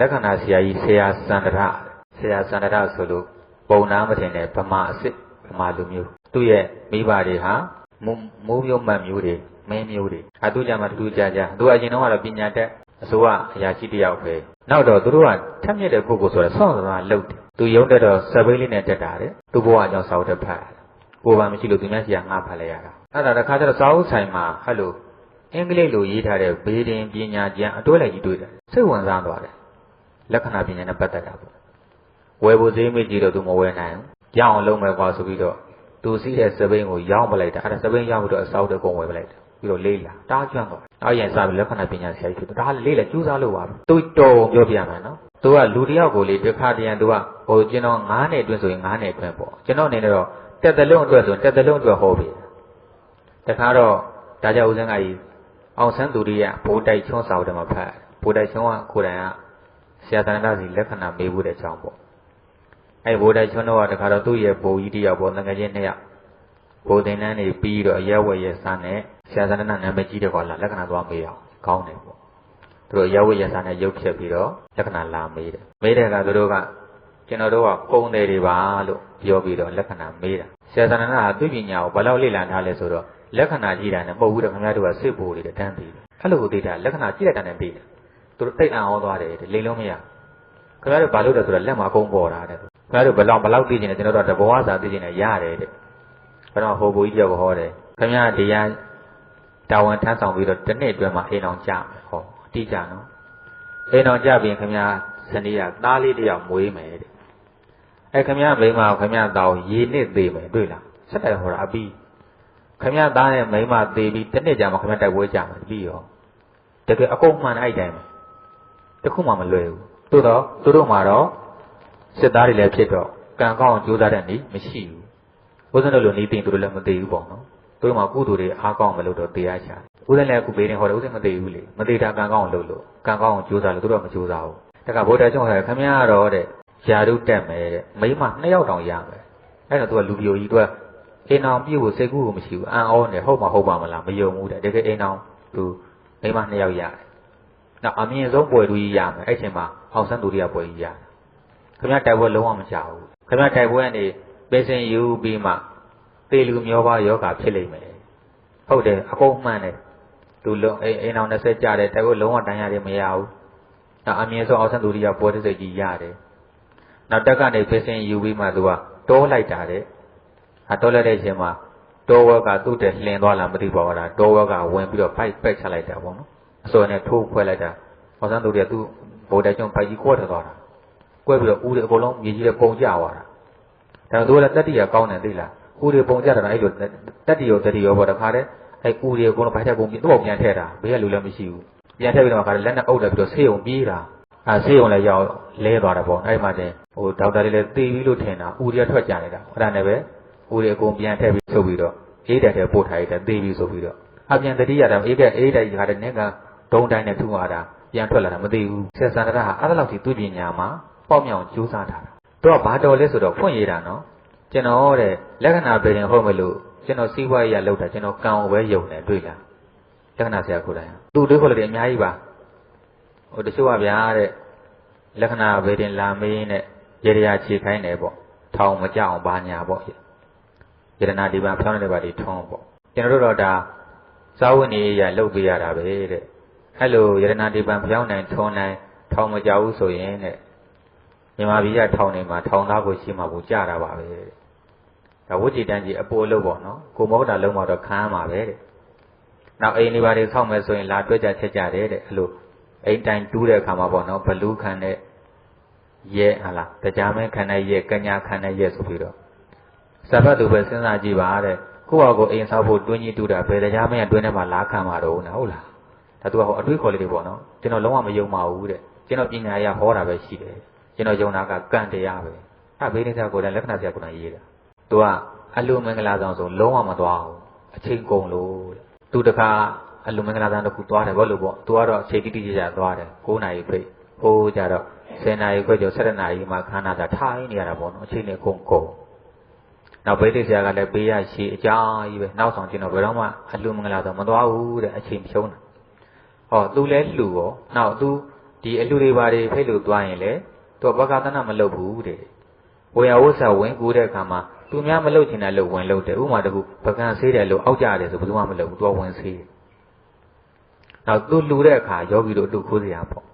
လက္ခဏာဆရာကြီးဆရာစန္ဒရဆရာစန္ဒရဆိုလို့ပုံနာမထင်တဲ့ဗမာအစ်စ်ဗမာလူမျိုးသူ့ရဲ့မိဘတွေဟာမိုးမျိုးမှတ်မျိုးတွေမင်းမျိုးတွေအတူကြမှာတူကြကြသူအရင်တော့ကတော့ပညာတတ်အစိုးရအရာရှိတယောက်ပဲနောက်တော့သူတို့ကထက်မြက်တဲ့ပုဂ္ဂိုလ်ဆိုတော့ဆောင်းဆောင်းလှုပ်တယ်သူရုံးတက်တော့စပိတ်လေးနဲ့တက်တာတဲ့သူ့ဘဝအကြောင်းစာအုပ်တက်ဖတ်ကိုယ်ပါမရှိလို့သူများစီကငါဖတ်လိုက်ရတာအဲ့ဒါတခါကျတော့စာအုပ်ဆိုင်မှာဟဲ့လိုအင်္ဂလိပ်လိုရေးထားတဲ့ဘေးတင်ပညာကျမ်းအတွဲလိုက်ကြီးတွေ့တယ်စိတ်ဝင်စားသွားတယ် လက္ခဏာပညာနဲ့ပတ်သက်တာပေါ့ဝယ်ဖို့ဈေးမေ့ကြည့်တော့သူမဝယ်နိုင်ဘူးရအောင်လုပ်မယ်ကွာဆိုပြီးတော့သူစီးတဲ့စပိန်ကိုရောင်းပလိုက်တာအဲ့ဒါစပိန်ရောက်ပြီးတော့အစောက်တဲ့ကုန်ဝယ်ပလိုက်တယ်ပြီးတော့လေးလာတားကျွမ်းသွားနောက်ရင်စားပြီးလက္ခဏာပညာဆရာကြီးဖြစ်တော့ဒါလေးလေကျူးစားလို့ပါသူတော်ပြောပြမယ်နော်သူကလူတယောက်ကိုလေတစ်ခါတရံသူကဟိုကျွန်တော်9နှစ်အတွင်းဆိုရင်9နှစ်အတွင်းပေါ့ကျွန်တော်အနေနဲ့တော့တက်တလုံးအတွက်ဆိုတက်တလုံးအတွက်ဟောပြီတခါတော့ဒါကြောင့်ဦးစင်းကကြီးအောင်ဆန်းသူရိယဘိုးတိုက်ချွန်းစာအုပ်ထဲမှာဖတ်ဘိုးတိုက်ချွန်းကကိုယ်တိုင်က ဆရာသန္တာစီလက္ခဏာမေးဖို့တဲ့အကြောင်းပေါ့အဲဗိုလ်တိုက်ချွန်းတော့ကတခါတော့သူ့ရဲ့ပုံကြီးတယောက်ပေါ့ငငချင်းနှစ်ယောက်ဘိုလ်သင်တန်းနေပြီးတော့ရဲဝဲရဲစမ်းနဲ့ဆရာသန္တာနာမည်ကြီးတဲ့ကွာလားလက္ခဏာသွားမေးအောင်ကောင်းတယ်ပေါ့သူတို့ရဲဝဲရဲစမ်းနဲ့ရုပ်ဖြတ်ပြီးတော့လက္ခဏာလာမေးတယ်မေးတဲ့အခါသူတို့ကကျွန်တော်တို့ကပုံတယ်တွေပါလို့ပြောပြီးတော့လက္ခဏာမေးတာဆရာသန္တာကသူ့ပညာကိုဘယ်လောက်လေ့လာထားလဲဆိုတော့လက္ခဏာကြည့်တာနဲ့မဟုတ်ဘူးတော့ခင်ဗျားတို့ကစစ်ဖို့တွေတန်းပြီးအဲ့လိုကိုသိတာလက္ခဏာကြည့်လိုက်တာနဲ့ပြီးတယ် သူတို့တိတ်အံ့ဩသွားတယ်လိန်လုံးမရခင်ဗျားတို့ဘာလို့လဲဆိုတော့လက်မှာအကုန်ပေါ်တာတဲ့ခင်ဗျားတို့ဘယ်လောက်ဘယ်လောက်သိချင်လဲကျွန်တော်တို့တဘောစာသိချင်တယ်ရတယ်တဲ့ဘယ်တော့ဟိုဘူကြီးတယောက်ဟောတယ်ခင်ဗျားဒီရန်တာဝန်ထမ်းဆောင်ပြီးတော့တစ်နှစ်အတွင်းမှာအိမ်အောင်ကြမယ်ဟောအတိကြနော်အိမ်အောင်ကြပြီးခင်ဗျားဇနီးကသားလေးတယောက်မွေးမယ်တဲ့အဲခင်ဗျားမိန်းမခင်ဗျားတောင်းရေနစ်သေးမယ်တွေ့လားဆက်တယ်ဟောတာအပြီးခမရသားနဲ့မိန်းမသေးပြီးတစ်နှစ်ကြာမှခမရတိုက်ပွဲကြမှာပြီးရောတကယ်အကုန်မှန်အဲ့တိုင်းပဲတ ခုမှမလွယ်ဘူးသို့တော့သူတို့မှာတော့စစ်သားတွေလည်းဖြစ်တော့ကံကောင်းကြိုးစားတဲ့နေမရှိဘူးဘုဇင်းတို့လိုနေသိသူတို့လည်းမသိဘူးပေါ့နော်သူတို့မှာကုသိုလ်တွေအားကောင်းမလို့တော့တရားချဦးဇင်းလည်းအခုဘေးရင်ဟောတယ်ဦးဇင်းမသိဘူးလေမသိတာကံကောင်းလို့လို့ကံကောင်းကြိုးစားလို့သူတို့ကမကြိုးစားဘူးတခါဗုဒ္ဓကျောင်းဟဲ့ခမရတော့တဲ့ယာရုတက်မယ်တဲ့မိမနှစ်ယောက်တောင်ရမယ်အဲ့တော့သူကလူပြိုကြီးသူကအိမ်အောင်ပြုတ်ကိုစိတ်ကူးကိုမရှိဘူးအံ့ဩနေဟုတ်မှာဟုတ်ပါမလားမယုံဘူးတဲ့တကယ်အိမ်အောင်သူမိမနှစ်ယောက်ရတယ် နောက်အမြင့်ဆုံးပွဲသူကြီးရမယ်အဲ့ချိန်မှာအောင်ဆန်းသူတွေကပွဲကြီးရတယ်ခင်ဗျားတိုက်ပွဲလုံးဝမကြောက်ဘူးခင်ဗျားတိုက်ပွဲကနေပေးစင်ယူပြီးမှသေလူမျောပါယောဂါဖြစ်လိမ့်မယ်ဟုတ်တယ်အကုန်မှန်တယ်သူလုံးအိမ်အိမ်အောင်20ကြတယ်တိုက်ပွဲလုံးဝတန်ရတယ်မရဘူးနောက်အမြင့်ဆုံးအောင်ဆန်းသူတွေကပွဲတစ်စိတ်ကြီးရတယ်နောက်တက်ကနေပေးစင်ယူပြီးမှသူကတောလိုက်တာတဲ့အတော်လက်တဲ့ချင်းမှာတောဝက်ကသူ့တဲ့လှင်သွားလားမသိပါဘူးလားတောဝက်ကဝင်ပြီးတော့ဖိုက်ပက်ချလိုက်တာပေါ့နော် အစောနဲ့ထိုးခွဲလိုက်တာဟောစမ်းသူတွေကသူ့ဘိုးတဲ့ကျွန်းဖိုက်ကြီးကွက်ထွက်သွားတာကွက်ပြီးတော့ဦးတွေအကုန်လုံးမြေကြီးတွေပုံကျသွားတာဒါသူကလည်းတတိယကောင်းတယ်သိလားဦးတွေပုံကျတာအဲ့လိုတတိယောတတိယောပေါ့တခါတည်းအဲ့ဦးတွေအကုန်လုံးဖိုက်တဲ့ပုံပြီးသူ့အောင်ပြန်ထည့်တာဘေးကလူလည်းမရှိဘူးပြန်ထည့်ပြီးတော့ခါလက်နဲ့အုပ်တယ်ပြီးတော့ဆေးုံပြေးတာအဲဆေးုံလည်းရောက်လဲသွားတာပေါ့အဲ့မှာတင်ဟိုဒေါက်တာတွေလည်းသေပြီလို့ထင်တာဦးတွေထွက်ကြနေတာအဲ့ဒါနဲ့ပဲဦးတွေအကုန်ပြန်ထည့်ပြီးဆုပ်ပြီးတော့အေးတက်တဲ့ပို့ထားရတဲ့သေပြီဆိုပြီးတော့အပြန်တတိယတောင်အေးကအေးတိုက်ခါတဲ့နင်းက ဒုံတိုင်းနဲ့ထူလာတာပြန်ထွက်လာတာမသိဘူးဆက်ဆန္ဒရဟာအဲ့ဒါလောက်ထိသူ့ပညာမှာပေါ့မြောင်ကြိုးစားထားတာသူကဘာတော်လဲဆိုတော့ဖွင့်ရတာနော်ကျွန်တော်တဲ့လက္ခဏာပေရင်ဟုတ်မလို့ကျွန်တော်စီးပွားရေးရလောက်တာကျွန်တော်ကံဝဲယုံတယ်တွေ့လားလက္ခဏာဆရာကိုယ်တိုင်သူ့တွေးခေါ်လို့အများကြီးပါဟိုတချို့ကဗျာတဲ့လက္ခဏာပေရင်လာမေးနဲ့ရေရရာခြေခိုင်းတယ်ပေါ့ထောင်မကြအောင်ဘာညာပေါ့ယတနာဒီပံဖြောင်းတဲ့ဘာတွေထုံးပေါ့ကျွန်တော်တို့တော့ဒါစာဝတ်နေရလှုပ်ပေးရတာပဲတဲ့ အဲ့လိုယတနာဒီပံဖြောင်းနိုင်ထုံးနိုင်ထောင်မကြဘူးဆိုရင်တဲ့မြန်မာပြည်ကထောင်နေမှာထောင်သားကိုရှိမှကိုကြတာပါပဲတဲ့ဒါဝိจิตတန်းကြီးအပေါ်လို့ပေါ့နော်ကိုမောတာလုံးမတော့ခံရမှာပဲတဲ့နောက်အိမ်ဒီပါတွေဆောက်မယ်ဆိုရင်လာတွဲကြချက်ကြတယ်တဲ့အဲ့လိုအိမ်တိုင်တူးတဲ့အခါမှာပေါ့နော်ဘလူးခံတဲ့ရဲဟာလားတရားမင်းခံတဲ့ရဲကညာခံတဲ့ရဲဆိုပြီးတော့စပတ်သူပဲစဉ်းစားကြည့်ပါတဲ့ကိုယ့်ဟာကိုယ်အိမ်ဆောက်ဖို့တွင်းကြီးတူးတာဘယ်တရားမင်းတွင်းထဲမှာလာခံမှာတော့နော်ဟုတ်လား ဒါသူကဟောအတွေးခေါ်လေးတွေပေါ့နော်ကျွန်တော်လုံးဝမယုံပါဘူးတဲ့ကျွန်တော်ပညာရဟောတာပဲရှိတယ်ကျွန်တော်ယုံတာကကံတရားပဲအဲ့ဘေးနေတာကိုယ်တိုင်လက္ခဏာပြကိုယ်တိုင်ရေးတာသူကအလိုမင်္ဂလာဆောင်ဆိုလုံးဝမသွားဘူးအချိန်ကုန်လို့သူတခါအလိုမင်္ဂလာဆောင်တစ်ခုသွားတယ်ဘောလို့ပေါ့သူကတော့အချိန်တိတိကျကျသွားတယ်9နာရီပြိဟိုးကြတော့10နာရီခွဲကျော်7နာရီမှခန်းနာတာထိုင်နေရတာပေါ့နော်အချိန်နဲ့ကုန်ကုန်နောက်ဘိသိဆရာကလည်းပေးရရှိအကြာကြီးပဲနောက်ဆောင်ကျင်တော့ဘယ်တော့မှအလူမင်္ဂလာတော့မသွားဘူးတဲ့အချိန်ဖြုံးတာ ဟောသူလဲလှူရောနောက်သူဒီအလူတွေဘာတွေဖိတ်လို့သွားရင်လေသူကဘဂသနာမလုပ်ဘူးတဲ့ဝေယဝဆဝင်ကူးတဲ့အခါမှာသူများမလုပ်ချင်တဲ့လို့ဝင်လုပ်တယ်ဥမာတကူပကံဆေးတယ်လို့အောက်ကြတယ်ဆိုဘယ်သူမှမလုပ်ဘူးသူကဝင်ဆေးတယ်နောက်သူလူတဲ့အခါယောဂီတို့အတူခိုးစရာပေါ့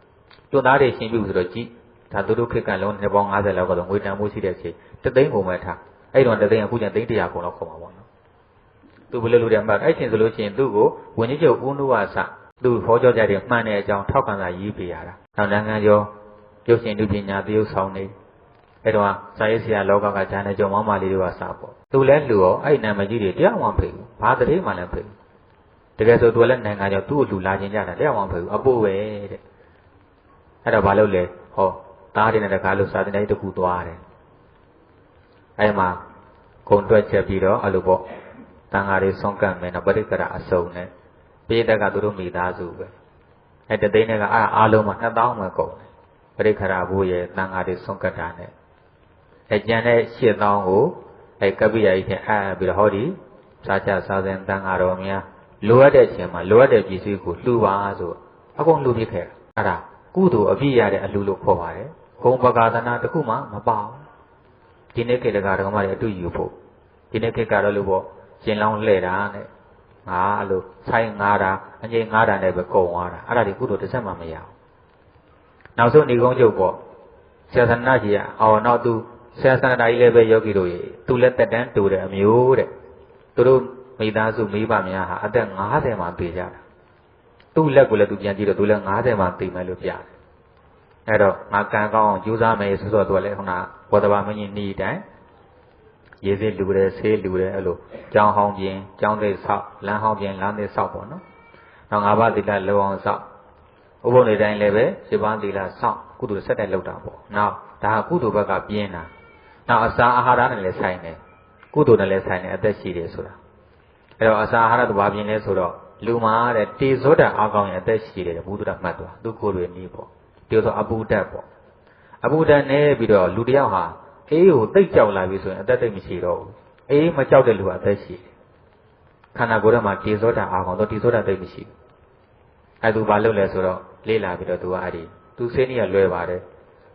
တွန်းသားတွေရှင်ပြုဆိုတော့ကြည်ဒါသူတို့ခေတ်ကလုံးနှစ်ပေါင်း90လောက်ကတော့ငွေတန်မှုရှိတဲ့အချိန်တသိန်းပုံမဲ့ထားအဲ့တော့တသိန်းအခုကျန်သိန်း100ကုန်လောက်ခေါ်မှာပေါ့နော်သူဘယ်လိုလုပ်တယ်မှအဲ့ချိန်ဆိုလို့ရှိရင်သူ့ကိုဝင်ကြီးချုပ်ဦးနုဝါစ သူ့ဟောကြားကြတဲ့မှန်တဲ့အကြောင်းထောက်ခံစာရေးပေးရတာနောက်နိုင်ငံကျော်ရုပ်ရှင်လူပညာသရုပ်ဆောင်နေအဲ့တော့စာရေးဆရာလောကကဂျာနယ်ကျော်မောင်းမလေးတွေကစပေါ့သူလည်းလူရောအဲ့နာမည်ကြီးတွေတရားမှမဖေဘူးဘာတတိမှလည်းဖေဘူးတကယ်ဆိုသူလည်းနိုင်ငံကျော်သူ့ကိုလူလာခြင်းကြတာတရားမှမဖေဘူးအပို့ပဲတဲ့အဲ့တော့ဘာလုပ်လဲဟောသားတွေနဲ့တကားလို့စာတင်တိုင်းတစ်ခုသွားတယ်အဲ့မှာဂုံတွက်ချက်ပြီးတော့အဲ့လိုပေါ့တန်ဃာတွေဆုံးကန့်မယ်နော်ပရိက္ခရာအစုံနဲ့ ပိဋကသူတို့မိသားစုပဲအဲ့တသိန်းနဲ့ကအဲ့အားလုံးမှာ2000ပဲကုန်တယ်ပရိက္ခရာဘိုးရဲ့တန်ဃာတွေဆုံးကတ်တာနဲ့အဲ့ကျန်တဲ့8000ကိုအဲ့ကပိယကြီးနဲ့အဲ့ပြီးတော့ဟောဒီစားချစားစဉ်တန်ဃာတော်များလိုအပ်တဲ့အချိန်မှာလိုအပ်တဲ့ပစ္စည်းကိုလှူပါဆိုအကုန်လှူပြခဲ့အဲ့ဒါကုသိုလ်အပြည့်ရတဲ့အလှူလို့ခေါ်ပါတယ်ဂုံပကာသနာတခုမှမပါဘူးဒီနေ့ခေတ်တကာတော်မတွေအတူယူဖို့ဒီနေ့ခေတ်ကတော့လို့ပေါ့ရှင်လောင်းလှဲ့တာနဲ့ ငါအဲ့လိုဆိုင်ငါတာအငိမ့်ငါတာနဲ့ပဲကုံသွားတာအဲ့ဒါဒီကုသိုလ်တစ်ဆက်မှမရဘူးနောက်ဆုံးနေကုန်းချုပ်ပေါ့ဆရာသနာကြီးကအော်နောက်သူဆရာသနာကြီးလည်းပဲယောဂီတို့ရေသူလည်းတက်တန်းတူတယ်အမျိုးတဲ့သူတို့မိသားစုမိဘများဟာအသက်50မှာပြေကြတာသူ့လက်ကိုလည်းသူပြန်ကြည့်တော့သူလည်း50မှာပြေမယ်လို့ပြတယ်အဲ့တော့ငါကံကောင်းအောင်ကြိုးစားမယ်ဆိုတော့သူကလည်းခုနဘောဓဘာမင်းကြီးဤတိုင်း ရေးစေးလူတယ်ဆေးလူတယ်အဲ့လိုကြောင်းဟောင်းပြင်းကြောင်းသိဆောက်လမ်းဟောင်းပြင်းလမ်းသိဆောက်ပေါ့နော်။နောက်ငါးပါးသီလလုံအောင်ဆောက်ဥပုံတွေတိုင်းလည်းပဲရှင်းပါးသီလဆောက်ကုသိုလ်ဆက်တိုက်လုပ်တာပေါ့။နောက်ဒါကကုသိုလ်ဘက်ကပြင်းတာ။နောက်အစာအာဟာရနဲ့လည်းဆိုင်တယ်။ကုသိုလ်နဲ့လည်းဆိုင်တယ်အသက်ရှိတယ်ဆိုတာ။အဲ့တော့အစာအာဟာရကဘာပြင်းလဲဆိုတော့လူမာတဲ့တေဇောတအာကောင်းရဲ့အသက်ရှိတယ်ဘုဒ္ဓမှတ်သွားသူကိုယ်တွေနီးပေါ့။တေဇောအပူဓာတ်ပေါ့။အပူဓာတ်နဲ့ပြီးတော့လူတယောက်ဟာ အေးကိုတိတ်ကြောက်လာပြီဆိုရင်အသက်တိတ်မရှိတော့ဘူးအေးမကြောက်တဲ့လူကအသက်ရှိတယ်ခန္ဓာကိုယ်ထဲမှာတေဇောတာအာကောင်တော့တေဇောတာတိတ်မရှိဘူးအဲသူဘာလုပ်လဲဆိုတော့လေးလာပြီးတော့သူကအဲ့ဒီသူဆေးနေရလွဲပါတယ်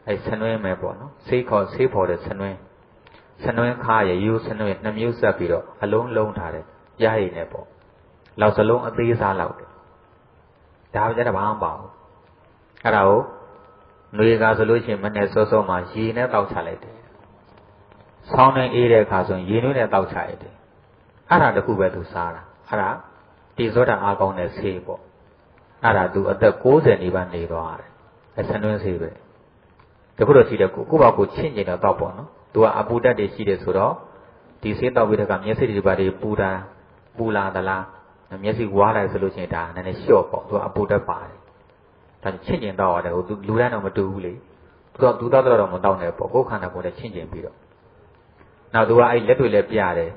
အဲဆနွင်းမယ်ပေါ့နော်ဆေးခေါ်ဆေးဖော်တဲ့ဆနွင်းဆနွင်းခါရယူဆနွင်းနှမျိုးဆက်ပြီးတော့အလုံးလုံးထားတယ်ရရည်နဲ့ပေါ့လောက်စလုံးအသေးစားလောက်တယ်ဒါပဲကြတော့ဘာမှမပါဘူးအဲ့ဒါကိုຫນွေကဆိုလို့ရှိရင်မနဲ့စောစောမှရေနဲ့တောက်ချလိုက်တယ် ဆောင်းနေအေးတဲ့အခါဆိုရင်ရေနွေးနဲ့တောက်ချရတယ်အဲ့ဒါတခုပဲသူစားတာအဲ့ဒါတိဇောတာအားကောင်းတဲ့ဆေးပေါ့အဲ့ဒါသူအသက်60နေပါနေသွားတယ်အဆနွင်းဆေးပဲတခုတော့ရှိတယ်ကိုကိုပါကိုချင့်ကျင်တော့တောက်ပေါ့နော်သူကအပူတက်တွေရှိတယ်ဆိုတော့ဒီဆေးတောက်ပြီးတဲ့ကမျက်စိတွေပါတွေပူတာပူလာသလားမျက်စိဝါးလိုက်ဆိုလို့ရှိရင်ဒါနည်းနည်းလျှော့ပေါ့သူကအပူတက်ပါတယ်ဒါချင့်ကျင်တော့ရတယ်ဟိုသူလူတန်းတော့မတူဘူးလေသူကသူတောက်တော့မတောက်နဲ့ပေါ့ကိုယ်ခန္ဓာကိုယ်နဲ့ချင့်ကျင်ပြီးတော့ နောက်သူကအဲ့လက်တွေလည်းပြတယ်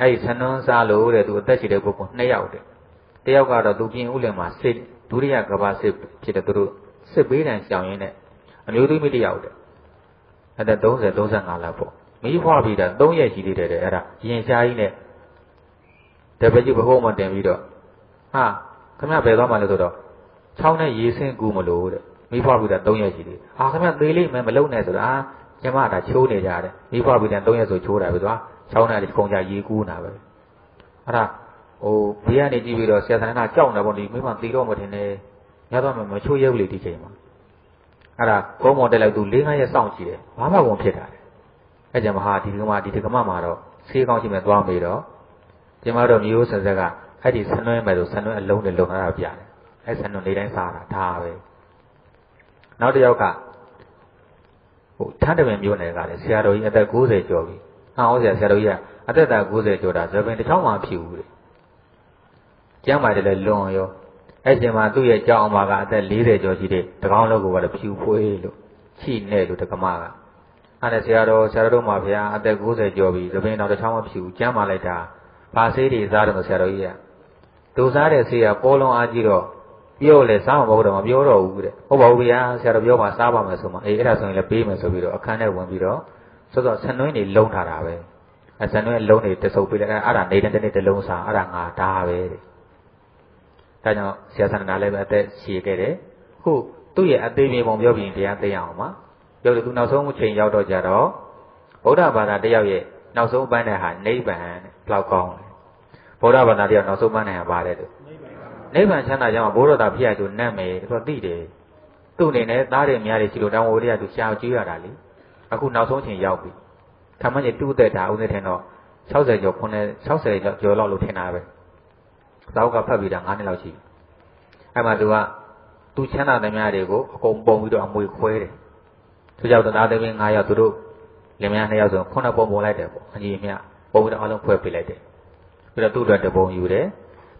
အဲ့ဒီဆနွန်းစားလို့တဲ့သူအသက်ရှိတဲ့ပုဂ္ဂိုလ်နှစ်ယောက်တဲ့တယောက်ကတော့သူပြင်ဥလင်မှာစစ်ဒုတိယကဘာစစ်ဖြစ်တဲ့သူတို့စစ်ပေးတန်ရှောင်ရင်းနဲ့အမျိုးသမီးတယောက်တဲ့အဲ့ဒါ30 35လောက်ပေါ့မိဖွားပြီးတာ3ရက်ရှိသေးတယ်တဲ့အဲ့ဒါရင်ရှားကြီးနဲ့တပည့်ကြီးဘဟုံးမတင်ပြီးတော့ဟာခမရဘယ်သွားမှလဲဆိုတော့ချောင်းနဲ့ရေဆင်းကူမလို့တဲ့မိဖွားပြီးတာ3ရက်ရှိသေးဟာခမရသေးလေးမမလုံနဲ့ဆိုတာအာ ကျမဒါချိုးနေကြတယ်မိဖွားပြီးတဲ့3ရက်ဆိုချိုးတာပဲသွားချောင်းနဲ့ခုံကြရေကူးနာပဲအဲ့ဒါဟိုဘေးကနေကြည့်ပြီးတော့ဆရာသန္တာကြောက်နေပေါ့ဒီမိမတီတော့မထင်နဲ့ညတော့မချိုးရဲဘူးလေဒီချိန်မှာအဲ့ဒါကုန်းမော်တက်လိုက်သူ၄၅ရက်စောင့်ကြည့်တယ်ဘာမှဝင်ဖြစ်တာလေအဲ့ကြမှာဟာဒီကမဒီကမမှာတော့ဆေးကောင်းရှိမဲ့သွားမေးတော့ကျမတို့မျိုးဆက်ဆက်ကအဲ့ဒီဆနွဲမဲ့ဆိုဆနွဲအလုံးနဲ့လုံလာတာပြတယ်အဲ့ဆနွဲနေတိုင်းစားတာဒါပဲနောက်တစ်ယောက်က ဟိုထန်းတပင်မျိုးနယ်ကလည်းဆရာတော်ကြီးအသက်60ကျော်ပြီ။ဟာဟောဆရာဆရာတော်ကြီးကအသက်သာ60ကျော်တာသပင်တစ်ချောင်းမှဖြစ်ဘူးလေ။ကျမ်းပါတယ်လည်းလွန်ရောအဲ့ဒီမှာသူ့ရဲ့ကြောင်းအမကအသက်40ကျော်ရှိတဲ့တကောင်းလုံးကိုကတော့ဖြူဖွေးလို့ချိနဲ့လို့တက္ကမကအဲ့ဒါဆရာတော်ဆရာတော်မှာဗျာအသက်60ကျော်ပြီသပင်တော်တစ်ချောင်းမှဖြူကျမ်းပါလိုက်တာဘာဆေးတွေစားတယ်ဆရာတော်ကြီးကဒုစားတဲ့ဆေးကပေါ်လွန်အားကြီးတော့ ပြောလဲစားမှာမဟုတ်တော့မပြောတော့ဘူးတဲ့ဟုတ်ပါဘူးဗျာဆရာတော်ပြောပါစားပါမယ်ဆိုမှအေးအဲ့ဒါဆိုရင်လည်းပေးမယ်ဆိုပြီးတော့အခန်းထဲဝင်ပြီးတော့စောစောဆန်နွင်းတွေလုံထားတာပဲအဆန်နွင်းလုံးတွေတဆုပ်ပေးလိုက်အဲ့ဒါနေတဲ့တစ်နေ့တစ်လုံးစားအဲ့ဒါငါဒါပဲတဲ့ဒါကြောင့်ဆရာဆန္ဒနာလည်းပဲအသက်ရှည်ခဲ့တယ်ခုသူ့ရဲ့အသေးပြေပုံပြောပြီးရင်တရားသိရအောင်ပါပြောလို့သူနောက်ဆုံးချိန်ရောက်တော့ကြတော့ဗုဒ္ဓဘာသာတယောက်ရဲ့နောက်ဆုံးပန်းတဲ့ဟာနိဗ္ဗာန်တဲ့ဘလောက်ကောင်းလဲဗုဒ္ဓဘာသာတယောက်နောက်ဆုံးပန်းတဲ့ဟာပါတယ်လို့ နိဗ္ဗာန်ချမ်းသာကြောင်းဘိုးတော်သားဖြစ်ရသူနတ်မယ်သူကသိတယ်သူ့အနေနဲ့သားတယ်များတယ်ရှိလို့တောင်ဝတွေကသူရှားကြည့်ရတာလေအခုနောက်ဆုံးချိန်ရောက်ပြီခမန်းကြီးတူးတဲ့တာဦးနေထင်တော့60ကျော်9 60ကျော်လောက်လို့ထင်တာပဲသာဝကဖတ်ပြီးတာ9နှစ်လောက်ရှိအဲ့မှာသူကသူချမ်းသာသမျှတွေကိုအကုန်ပုံပြီးတော့အမွေခွဲတယ်သူကြောင့်တရားသမီး9ယောက်သူတို့လင်မယား2ယောက်ဆိုခုနှစ်ပုံပုံလိုက်တယ်ပေါ့အညီမြပုံပြီးတော့အလုံးခွဲပေးလိုက်တယ်ပြီးတော့သူ့အတွက်တပုံယူတယ်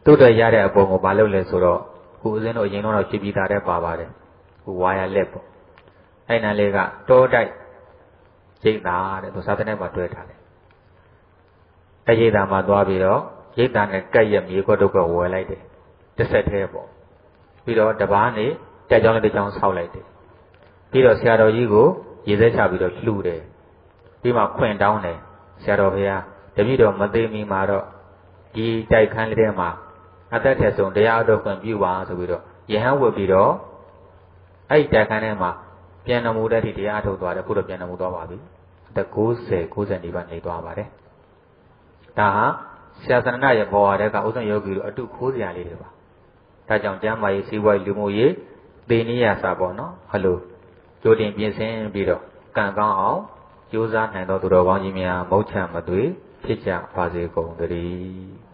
သူ့အတွက်ရတဲ့အပုံကိုမလုပ်လဲဆိုတော့ခုဦးစင်းတို့အရင်တော့ဖြစ်ပြီးသားတဲ့ပါပါတယ်ခုဝါရလက်ပေါ့အဲ့နန်းလေးကတောတိုက်ရိတ်တာတဲ့သူစာသနဲ့မှာတွဲထားတယ်အရိတ်တာမှာသွားပြီးတော့ရိတ်တာနဲ့ကက်ရက်မြေခွက်တော့ကဝယ်လိုက်တယ်တစ်ဆက်သေးပေါ့ပြီးတော့တပားနေတက်ကြောင်းနဲ့တစ်ကြောင်းဆောက်လိုက်တယ်ပြီးတော့ဆရာတော်ကြီးကိုရေစဲချပြီးတော့လှူတယ်ပြီးမှခွင့်တောင်းတယ်ဆရာတော်ဘုရားတပည့်တော်မသိမီမှာတော့ဒီတိုက်ခန်းလေးထဲမှာ အသက်ထက်ဆုံးတရားအထုတ်ခွင့်ပြုပါဆိုပြီးတော့ယဟန်ဝတ်ပြီးတော့အဲ့ဒီတိုက်ခန်းထဲမှာပြန်တော်မူတဲ့ဒီတရားအထုတ်သွားတယ်ခုတော့ပြန်တော်မူသွားပါပြီအသက်90 90နီးပါးနေသွားပါတယ်ဒါဟာဆရာသနရဲ့ဘောရတဲ့ကဥစ္စံယောဂီတို့အတုခိုးစရာလေးတွေပါဒါကြောင့်ကျမ်းမာရေးစီးပွားရေးလူမှုရေးသေနည်းရစာပေါ့နော်ဟလိုကြိုတင်ပြင်ဆင်ပြီးတော့ကံကောင်းအောင်ကြိုးစားနိုင်သောသူတော်ကောင်းကြီးများမုတ်ချမသွေဖြစ်ကြပါစေကုန်သတည်း